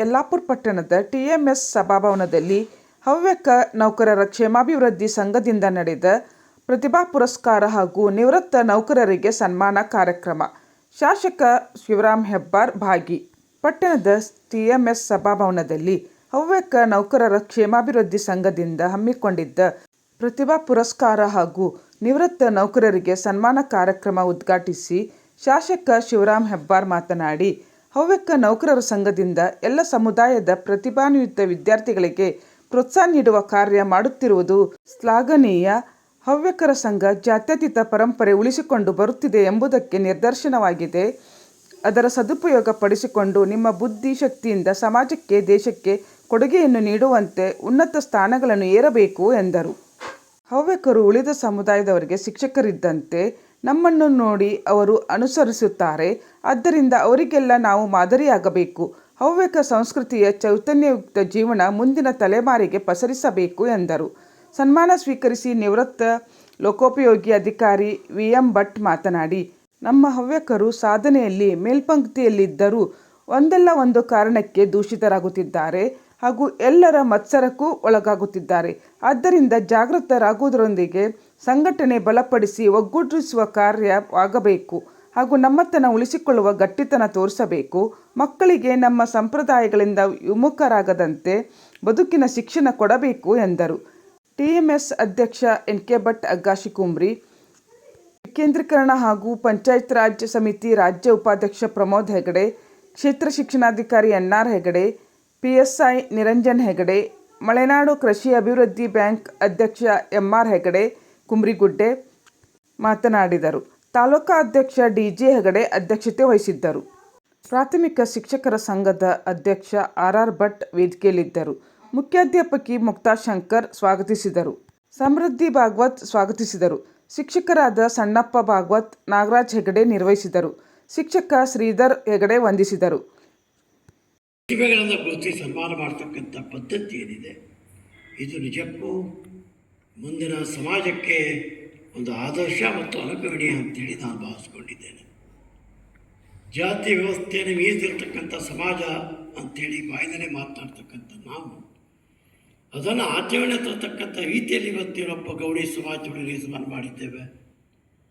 ಯಲ್ಲಾಪುರ ಪಟ್ಟಣದ ಟಿಎಂಎಸ್ ಸಭಾಭವನದಲ್ಲಿ ಹವ್ಯಕ ನೌಕರರ ಕ್ಷೇಮಾಭಿವೃದ್ಧಿ ಸಂಘದಿಂದ ನಡೆದ ಪ್ರತಿಭಾ ಪುರಸ್ಕಾರ ಹಾಗೂ ನಿವೃತ್ತ ನೌಕರರಿಗೆ ಸನ್ಮಾನ ಕಾರ್ಯಕ್ರಮ. ಶಾಸಕ ಶಿವರಾಮ್ ಹೆಬ್ಬಾರ್ ಭಾಗಿ. ಪಟ್ಟಣದ ಟಿಎಂಎಸ್ ಸಭಾಭವನದಲ್ಲಿ ಹವ್ಯಕ ನೌಕರರ ಕ್ಷೇಮಾಭಿವೃದ್ಧಿ ಸಂಘದಿಂದ ಹಮ್ಮಿಕೊಂಡಿದ್ದ ಪ್ರತಿಭಾ ಪುರಸ್ಕಾರ ಹಾಗೂ ನಿವೃತ್ತ ನೌಕರರಿಗೆ ಸನ್ಮಾನ ಕಾರ್ಯಕ್ರಮ ಉದ್ಘಾಟಿಸಿ ಶಾಸಕ ಶಿವರಾಮ್ ಹೆಬ್ಬಾರ್ ಮಾತನಾಡಿ ಹವ್ಯಕ ನೌಕರರ ಸಂಘದಿಂದ ಎಲ್ಲ ಸಮುದಾಯದ ಪ್ರತಿಭಾನ್ವಿತ ವಿದ್ಯಾರ್ಥಿಗಳಿಗೆ ಪ್ರೋತ್ಸಾಹ ನೀಡುವ ಕಾರ್ಯ ಮಾಡುತ್ತಿರುವುದು ಶ್ಲಾಘನೀಯ. ಹವ್ಯಕರ ಸಂಘ ಜಾತ್ಯತೀತ ಪರಂಪರೆ ಉಳಿಸಿಕೊಂಡು ಬರುತ್ತಿದೆ ಎಂಬುದಕ್ಕೆ ನಿದರ್ಶನವಾಗಿದೆ. ಅದರ ಸದುಪಯೋಗ ಪಡಿಸಿಕೊಂಡು ನಿಮ್ಮ ಬುದ್ಧಿ ಶಕ್ತಿಯಿಂದ ಸಮಾಜಕ್ಕೆ, ದೇಶಕ್ಕೆ ಕೊಡುಗೆಯನ್ನು ನೀಡುವಂತೆ ಉನ್ನತ ಸ್ಥಾನಗಳನ್ನು ಏರಬೇಕು ಎಂದರು. ಹವ್ಯಕರು ಉಳಿದ ಸಮುದಾಯದವರಿಗೆ ಶಿಕ್ಷಕರಿದ್ದಂತೆ ನಮ್ಮನ್ನು ನೋಡಿ ಅವರು ಅನುಸರಿಸುತ್ತಾರೆ. ಆದ್ದರಿಂದ ಅವರಿಗೆಲ್ಲ ನಾವು ಮಾದರಿಯಾಗಬೇಕು. ಹವ್ಯಕ ಸಂಸ್ಕೃತಿಯ ಚೈತನ್ಯಯುಕ್ತ ಜೀವನ ಮುಂದಿನ ತಲೆಮಾರಿಗೆ ಪಸರಿಸಬೇಕು ಎಂದರು. ಸನ್ಮಾನ ಸ್ವೀಕರಿಸಿ ನಿವೃತ್ತ ಲೋಕೋಪಯೋಗಿ ಅಧಿಕಾರಿ ವಿ ಎಂ ಭಟ್ ಮಾತನಾಡಿ, ನಮ್ಮ ಹವ್ಯಕರು ಸಾಧನೆಯಲ್ಲಿ ಮೇಲ್ಪಂಕ್ತಿಯಲ್ಲಿದ್ದರೂ ಒಂದಲ್ಲ ಒಂದು ಕಾರಣಕ್ಕೆ ದೂಷಿತರಾಗುತ್ತಿದ್ದಾರೆ ಹಾಗೂ ಎಲ್ಲರ ಮತ್ಸರಕ್ಕೂ ಒಳಗಾಗುತ್ತಿದ್ದಾರೆ. ಆದ್ದರಿಂದ ಜಾಗೃತರಾಗುವುದರೊಂದಿಗೆ ಸಂಘಟನೆ ಬಲಪಡಿಸಿ ಒಗ್ಗೂಡಿಸುವ ಕಾರ್ಯವಾಗಬೇಕು ಹಾಗೂ ನಮ್ಮತನ ಉಳಿಸಿಕೊಳ್ಳುವ ಗಟ್ಟಿತನ ತೋರಿಸಬೇಕು. ಮಕ್ಕಳಿಗೆ ನಮ್ಮ ಸಂಪ್ರದಾಯಗಳಿಂದ ವಿಮುಖರಾಗದಂತೆ ಬದುಕಿನ ಶಿಕ್ಷಣ ಕೊಡಬೇಕು ಎಂದರು. ಟಿಎಂಎಸ್ ಅಧ್ಯಕ್ಷ ಎನ್ ಕೆ ಭಟ್ ಅಗ್ಗಾಶಿ ಕುಂಬ್ರಿ ವಿಕೇಂದ್ರೀಕರಣ ಹಾಗೂ ಪಂಚಾಯತ್ ರಾಜ್ ಸಮಿತಿ ರಾಜ್ಯ ಉಪಾಧ್ಯಕ್ಷ ಪ್ರಮೋದ್ ಹೆಗಡೆ, ಕ್ಷೇತ್ರ ಶಿಕ್ಷಣಾಧಿಕಾರಿ N R Hegde, PSI Niranjan Hegde, Malenadu Krishi Abhivruddhi bank ಅಧ್ಯಕ್ಷ ಎಂ ಆರ್ ಹೆಗಡೆ ಕುಮ್ರಿಗುಡ್ಡೆ ಮಾತನಾಡಿದರು. ತಾಲೂಕಾ ಅಧ್ಯಕ್ಷ ಡಿಜಿ ಹೆಗಡೆ ಅಧ್ಯಕ್ಷತೆ ವಹಿಸಿದ್ದರು. ಪ್ರಾಥಮಿಕ ಶಿಕ್ಷಕರ ಸಂಘದ ಅಧ್ಯಕ್ಷ ಆರ್ ಆರ್ ಭಟ್ ವೇದಿಕೆಯಲ್ಲಿದ್ದರು. ಮುಖ್ಯಾಧ್ಯಾಪಕಿ ಮುಕ್ತಾ ಶಂಕರ್ ಸ್ವಾಗತಿಸಿದರು. ಸಮೃದ್ಧಿ ಭಾಗವತ್ ಸ್ವಾಗತಿಸಿದರು. ಶಿಕ್ಷಕರಾದ ಸಣ್ಣಪ್ಪ ಭಾಗವತ್, ನಾಗರಾಜ್ ಹೆಗಡೆ ನಿರ್ವಹಿಸಿದರು. ಶಿಕ್ಷಕ ಶ್ರೀಧರ್ ಹೆಗಡೆ ವಂದಿಸಿದರು. ಪ್ರತಿಭೆಗಳನ್ನು ಗುರುತಿಸಿ ಸನ್ಮಾನ ಮಾಡ್ತಕ್ಕಂಥ ಪದ್ಧತಿ ಏನಿದೆ? ಇದು ನಿಜಕ್ಕೂ ಮುಂದಿನ ಸಮಾಜಕ್ಕೆ ಒಂದು ಆದರ್ಶ ಮತ್ತು ಅನುಕರಣೀಯ ಅಂತೇಳಿ ನಾನು ಭಾವಿಸ್ಕೊಂಡಿದ್ದೇನೆ. ಜಾತಿ ವ್ಯವಸ್ಥೆಯನ್ನು ಮೀಸಲಿರ್ತಕ್ಕಂಥ ಸಮಾಜ ಅಂಥೇಳಿ ಬಾಯ್ದನೆ ಮಾತನಾಡ್ತಕ್ಕಂಥ ನಾವು, ಅದನ್ನು ಆಚರಣೆ ತರ್ತಕ್ಕಂಥ ರೀತಿಯಲ್ಲಿ ಇವತ್ತಿರೋಪ್ಪ ಗೌಡಿ ಸಮಾಜಗಳಿಗೆ ಸನ್ಮಾನ ಮಾಡಿದ್ದೇವೆ.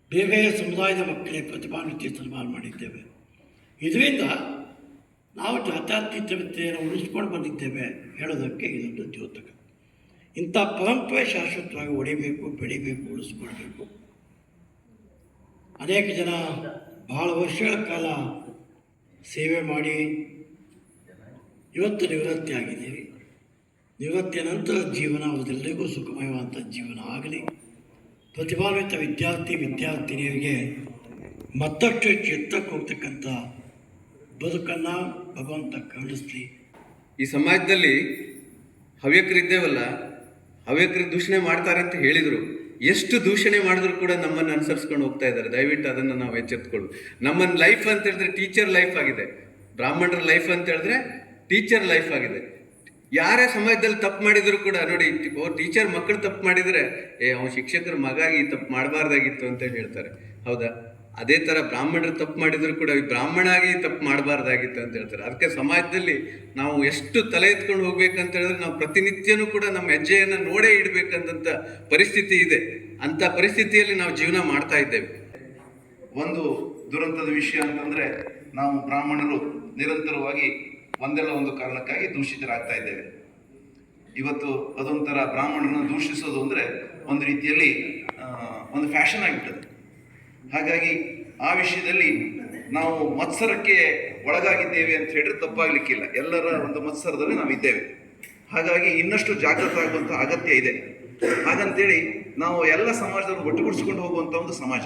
ಬೇರೆ ಬೇರೆ ಸಮುದಾಯದ ಮಕ್ಕಳಿಗೆ ಪ್ರತಿಭಾನ್ವಿತ ಸನ್ಮಾನ ಮಾಡಿದ್ದೇವೆ. ಇದರಿಂದ ನಾವು ಜಾತ್ಯತೀತತೆಯನ್ನು ಉಳಿಸ್ಕೊಂಡು ಬಂದಿದ್ದೇವೆ. ಹೇಳೋದಕ್ಕೆ ಇದೊಂದು ದ್ಯೋತಕ. ಇಂಥ ಪರಂಪರೆ ಶಾಶ್ವತವಾಗಿ ಹೊಡಿಬೇಕು ಬೆಳಿಬೇಕು, ಉಳಿಸ್ಕೊಳ್ಬೇಕು. ಅನೇಕ ಜನ ಭಾಳ ವರ್ಷಗಳ ಕಾಲ ಸೇವೆ ಮಾಡಿ ಇವತ್ತು ನಿವೃತ್ತಿ ಆಗಿದ್ದೀವಿ ನಿವೃತ್ತಿಯ ನಂತರ ಜೀವನ ಅವರೆಲ್ಲರಿಗೂ ಸುಖಮಯವಾದಂಥ ಜೀವನ ಆಗಲಿ. ಪ್ರತಿಭಾನ್ವಿತ ವಿದ್ಯಾರ್ಥಿ, ವಿದ್ಯಾರ್ಥಿನಿಯರಿಗೆ ಮತ್ತಷ್ಟು ಎತ್ತಕ್ಕೆ ಹೋಗ್ತಕ್ಕಂಥ ಬದುಕನ್ನು ಭಗವಂತ ಕರುಣಿಸ್ಲಿ ಈ ಸಮಾಜದಲ್ಲಿ ಹವ್ಯಕರಿದ್ದೇವಲ್ಲ ಹವ್ಯಕರು ದೂಷಣೆ ಮಾಡ್ತಾರೆ ಅಂತ ಹೇಳಿದರು. ಎಷ್ಟು ದೂಷಣೆ ಮಾಡಿದ್ರು ಕೂಡ ನಮ್ಮನ್ನು ಅನುಸರಿಸ್ಕೊಂಡು ಹೋಗ್ತಾ ಇದ್ದಾರೆ. ದಯವಿಟ್ಟು ಅದನ್ನು ನಾವು ಎಚ್ಚೆತ್ಕೊಳ್ಳು. ನಮ್ಮನ್ನು ಲೈಫ್ ಅಂತ ಹೇಳಿದ್ರೆ ಟೀಚರ್ ಲೈಫ್ ಆಗಿದೆ. ಬ್ರಾಹ್ಮಣರ ಲೈಫ್ ಅಂತ ಹೇಳಿದ್ರೆ ಟೀಚರ್ ಲೈಫ್ ಆಗಿದೆ. ಯಾರೇ ಸಮಾಜದಲ್ಲಿ ತಪ್ಪು ಮಾಡಿದ್ರು ಕೂಡ, ನೋಡಿ ಟೀಚರ್ ಮಕ್ಕಳು ತಪ್ಪು ಮಾಡಿದರೆ, ಏ, ಅವ್ನು ಶಿಕ್ಷಕರ ಮಗ ಈ ತಪ್ಪು ಮಾಡಬಾರ್ದಾಗಿತ್ತು ಅಂತ ಹೇಳ್ತಾರೆ. ಹೌದಾ? ಅದೇ ಥರ ಬ್ರಾಹ್ಮಣರು ತಪ್ಪು ಮಾಡಿದ್ರು ಕೂಡ ಬ್ರಾಹ್ಮಣಾಗಿ ತಪ್ಪು ಮಾಡಬಾರ್ದಾಗಿತ್ತು ಅಂತ ಹೇಳ್ತಾರೆ. ಅದಕ್ಕೆ ಸಮಾಜದಲ್ಲಿ ನಾವು ಎಷ್ಟು ತಲೆ ಎತ್ಕೊಂಡು ಹೋಗ್ಬೇಕಂತ ಹೇಳಿದ್ರೆ ನಾವು ಪ್ರತಿನಿತ್ಯನೂ ಕೂಡ ನಮ್ಮ ಹೆಜ್ಜೆಯನ್ನು ನೋಡೇ ಇಡಬೇಕಂತ ಪರಿಸ್ಥಿತಿ ಇದೆ. ಅಂಥ ಪರಿಸ್ಥಿತಿಯಲ್ಲಿ ನಾವು ಜೀವನ ಮಾಡ್ತಾ ಇದ್ದೇವೆ. ಒಂದು ದುರಂತದ ವಿಷಯ ಅಂತಂದ್ರೆ ನಾವು ಬ್ರಾಹ್ಮಣರು ನಿರಂತರವಾಗಿ ಒಂದೆಲ್ಲ ಒಂದು ಕಾರಣಕ್ಕಾಗಿ ದೂಷಿತರಾಗ್ತಾ ಇದ್ದೇವೆ. ಇವತ್ತು ಅದೊಂಥರ ಬ್ರಾಹ್ಮಣರನ್ನು ದೂಷಿಸೋದು ಅಂದ್ರೆ ಒಂದು ರೀತಿಯಲ್ಲಿ ಒಂದು ಫ್ಯಾಷನ್ ಆಗಿಬಿಟ್ಟದೆ ಹಾಗಾಗಿ ಆ ವಿಷಯದಲ್ಲಿ ನಾವು ಮತ್ಸರಕ್ಕೆ ಒಳಗಾಗಿದ್ದೇವೆ ಅಂತ ಹೇಳಿದ್ರೆ ತಪ್ಪಾಗ್ಲಿಕ್ಕಿಲ್ಲ. ಎಲ್ಲರ ಒಂದು ಮತ್ಸರದಲ್ಲಿ ನಾವು ಇದ್ದೇವೆ ಹಾಗಾಗಿ ಇನ್ನಷ್ಟು ಜಾಗೃತ ಆಗುವಂಥ ಅಗತ್ಯ ಇದೆ. ಹಾಗಂತೇಳಿ ನಾವು ಎಲ್ಲ ಸಮಾಜದವರು ಒಟ್ಟುಗೂಡಿಸ್ಕೊಂಡು ಹೋಗುವಂಥ ಒಂದು ಸಮಾಜ.